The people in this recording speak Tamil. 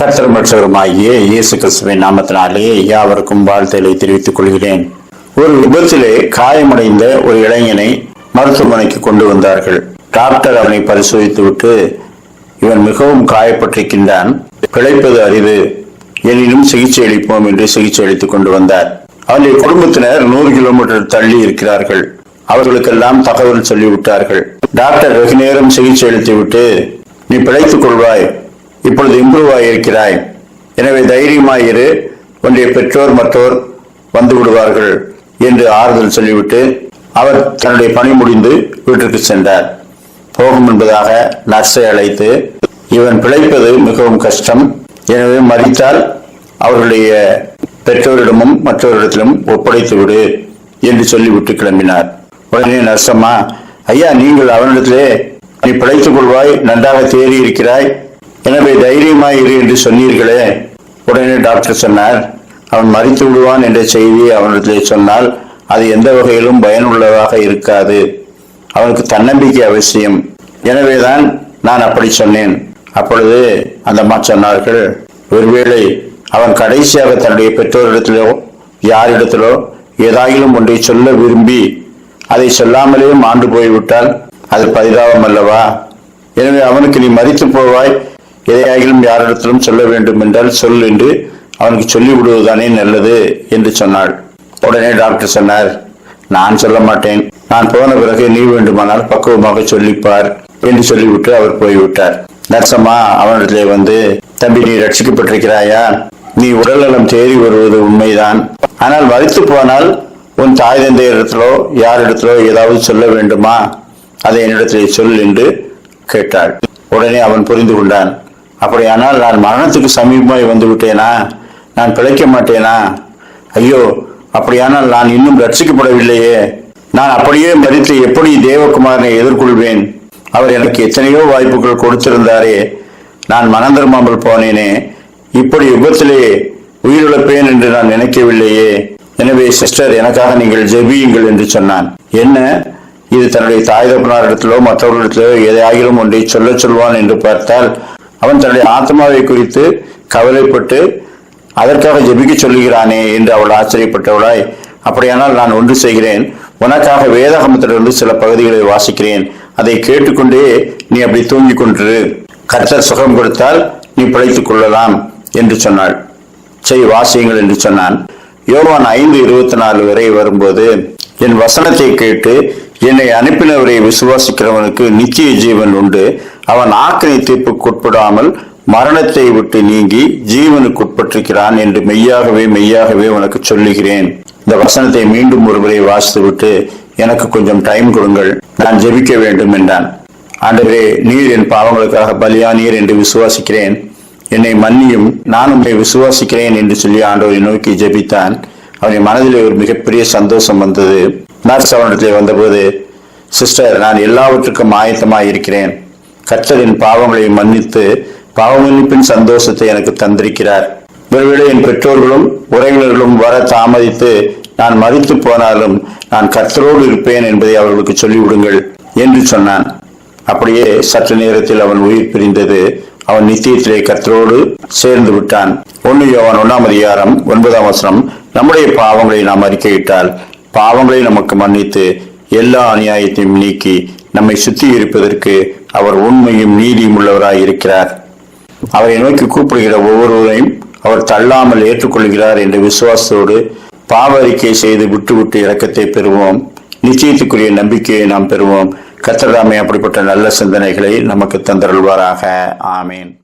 கர்த்தர் மற்றவருமாகிய இயேசு கிறிஸ்துவின் நாமத்தினாலே யாவருக்கும் வாழ்த்துகளை தெரிவித்துக் கொள்கிறேன். ஒரு விபத்திலே காயமடைந்த ஒரு இளைஞனை மருத்துவமனைக்கு கொண்டு வந்தார்கள். டாக்டர் அவனை பரிசோதித்துவிட்டு இவன் மிகவும் காயப்பட்டிருக்கின்றான். பிழைப்பது அரிது எனினும் சிகிச்சை அளிப்போம் என்று சிகிச்சை அளித்துக் கொண்டு வந்தார். அவருடைய குடும்பத்தினர் நூறு கிலோமீட்டர் தள்ளி இருக்கிறார்கள். அவர்களுக்கெல்லாம் தகவல் சொல்லிவிட்டார்கள். டாக்டர் வெகு நேரம் சிகிச்சை அளித்துவிட்டு நீ பிழைத்துக் கொள்வாய். இப்பொழுது இம்ப்ரூவ் ஆகியிருக்கிறாய் எனவே தைரியமாயிரு உன்னுடைய பெற்றோர் மற்றோர் வந்து விடுவார்கள் என்று ஆறுதல் சொல்லிவிட்டு அவர் தன்னுடைய பணி முடிந்து வீட்டிற்கு சென்றார். போகும் என்பதாக நர்ஸை அழைத்து இவன் பிழைப்பது மிகவும் கஷ்டம். எனவே மறித்தால் அவர்களுடைய பெற்றோரிடமும் மற்றவரிடத்திலும் ஒப்படைத்து விடு என்று சொல்லிவிட்டு கிளம்பினார். உடனே நர்சம்மா ஐயா நீங்கள் அவனிடத்திலே நீ பிழைத்துக் கொள்வாய் நன்றாக தேறி இருக்கிறாய் எனவே தைரியமாய் இரு என்று சொன்னீர்களே. உடனே டாக்டர் சொன்னார் அவன் மறித்து விடுவான் என்ற செய்தியை அவனிடத்திலே சொன்னால் அது எந்த வகையிலும் பயனுள்ளதாக இருக்காது. அவனுக்கு தன்னம்பிக்கை அவசியம். எனவேதான் நான் அப்படி சொன்னேன். அப்பொழுது அந்த அம்மா சொன்னார்கள் ஒருவேளை அவன் கடைசியாக தன்னுடைய பெற்றோரிடத்திலோ யாரிடத்திலோ ஏதாயிலும் ஒன்றை சொல்ல விரும்பி அதை சொல்லாமலே மாண்டு போய்விட்டால் அது பரிதாபம் அல்லவா? எனவே அவனுக்கு நீ மறித்து போவாய் எதையாகிலும் யாரிடத்திலும் சொல்ல வேண்டும் என்றால் சொல் என்று அவனுக்கு சொல்லி விடுவதுதானே நல்லது என்று சொன்னாள். உடனே டாக்டர் சொன்னார் நான் சொல்ல மாட்டேன். நான் போன பிறகு நீ வேண்டுமானால் பக்குவமாக சொல்லிப்பார் என்று சொல்லிவிட்டு அவர் போய்விட்டார். நர்சம்மா அவனிடத்திலே வந்து தம்பி நீ ரட்சிக்கப்பட்டிருக்கிறாயா? நீ உடல்நலம் தேறி வருவது உண்மைதான். ஆனால் மறித்து போனால் உன் தாய் தந்தையரிடத்திலோ யாரிடத்திலோ ஏதாவது சொல்ல வேண்டுமா? அதை என்னிடத்திலே சொல் என்று கேட்டாள். உடனே அவன் புரிந்து கொண்டான். அப்படியானால் நான் மரணத்துக்கு சமீபமாய் வந்து விட்டேனா நான் பிழைக்க மாட்டேனா? ஐயோ அப்படியானால் நான் இன்னும் ரட்சிக்கப்படவில்லையே. நான் அப்படியே மறித்து எப்படி தேவகுமாரனை எதிர்கொள்வேன்? அவர் எனக்கு எத்தனையோ வாய்ப்புகள் கொடுத்திருந்தாரே. நான் மனம் திரும்பாமல் போனேனே. இப்படி விபத்திலே உயிரிழப்பேன் என்று நான் நினைக்கவில்லையே. எனவே சிஸ்டர் எனக்காக நீங்கள் ஜெபியுங்கள் என்று சொன்னான். என்ன? இது தன்னுடைய தாய் தகப்பனாரிடத்திலோ மற்றவர்களிடத்திலோ எதையாகிலும் ஒன்றை சொல்லச் சொல்வான் என்று பார்த்தால் அவன் தன்னுடைய ஆத்மாவை குறித்து கவலைப்பட்டு அதற்காக ஜெபிக்க சொல்லுகிறானே என்று அவள் ஆச்சரியப்பட்டவளாய் அப்படியானால் நான் ஒன்று செய்கிறேன். உனக்காக வேதாகமத்திலிருந்து சில பகுதிகளை வாசிக்கிறேன். அதை கேட்டுக்கொண்டே நீ அப்படி தூங்கிக் கொண்டிரு. கர்த்தர் சுகம் கொடுத்தால் நீ பிழைத்துக் கொள்ளலாம் என்று சொன்னாள். செய் வாசியுங்கள் என்று சொன்னான். யோவான் ஐந்து இருபத்தி நாலு வரை வரும்போது என் வசனத்தை கேட்டு என்னை அனுப்பினவரை விசுவாசிக்கிறவனுக்கு நித்திய ஜீவன் உண்டு. அவன் ஆக்கினை தீர்ப்புக்குட்படாமல் மரணத்தை விட்டு நீங்கி ஜீவனுக்குட்பட்டிருக்கிறான் என்று மெய்யாகவே மெய்யாகவே உனக்கு சொல்லுகிறேன். இந்த வசனத்தை மீண்டும் ஒருமுறை வாசித்துவிட்டு எனக்கு கொஞ்சம் டைம் கொடுங்கள். நான் ஜெபிக்க வேண்டும் என்றான். ஆண்டவரே நீர் என் பாவங்களுக்காக பலியானீர் என்று விசுவாசிக்கிறேன். என்னை மன்னியும் நான் உண்மை விசுவாசிக்கிறேன் என்று சொல்லி ஆண்டவரை நோக்கி ஜெபித்தான். அவனை மனதிலே ஒரு மிகப்பெரிய சந்தோஷம் வந்தது. நர்ஸ் அவனிடத்தில் வந்தபோது சிஸ்டர் நான் எல்லாவற்றுக்கும் ஆயத்தமாக இருக்கிறேன். கர்த்தரின் பாவங்களை மன்னித்து பாவமன்னிப்பின் சந்தோஷத்தை எனக்கு தந்திருக்கிறார். ஒருவேளை என் பெற்றோர்களும் உறவினர்களும் வர தாமதித்து நான் மறித்து போனாலும் நான் கர்த்தரோடு இருப்பேன் என்பதை அவர்களுக்கு சொல்லிவிடுங்கள் என்று சொன்னான். அப்படியே சற்று நேரத்தில் அவன் உயிர் பிரிந்தது. அவன் நித்தியத்திலே கர்த்தரோடு சேர்ந்து விட்டான். ஒன்னு யோவான் ஒன்னாம் அதிகாரம் ஒன்பதாம் வசனம் நம்முடைய பாவங்களை நாம் அறிக்கையிட்டால் பாவங்களை நமக்கு மன்னித்து எல்லா அநியாயத்தையும் நீக்கி நம்மை சுத்தி இருப்பதற்கு அவர் உண்மையும் நீதியும் உள்ளவராய் இருக்கிறார். அவரை நோக்கி கூப்பிடுகிற ஒவ்வொருவரையும் அவர் தள்ளாமல் ஏற்றுக்கொள்கிறார் என்ற விசுவாசத்தோடு பாவ அறிக்கை செய்து விட்டுவிட்டு இறக்கத்தை பெறுவோம். நிச்சயத்துக்குரிய நம்பிக்கையை நாம் பெறுவோம். கத்தராமை அப்படிப்பட்ட நல்ல சிந்தனைகளை நமக்கு தந்தருள்வாராக. ஆமேன்.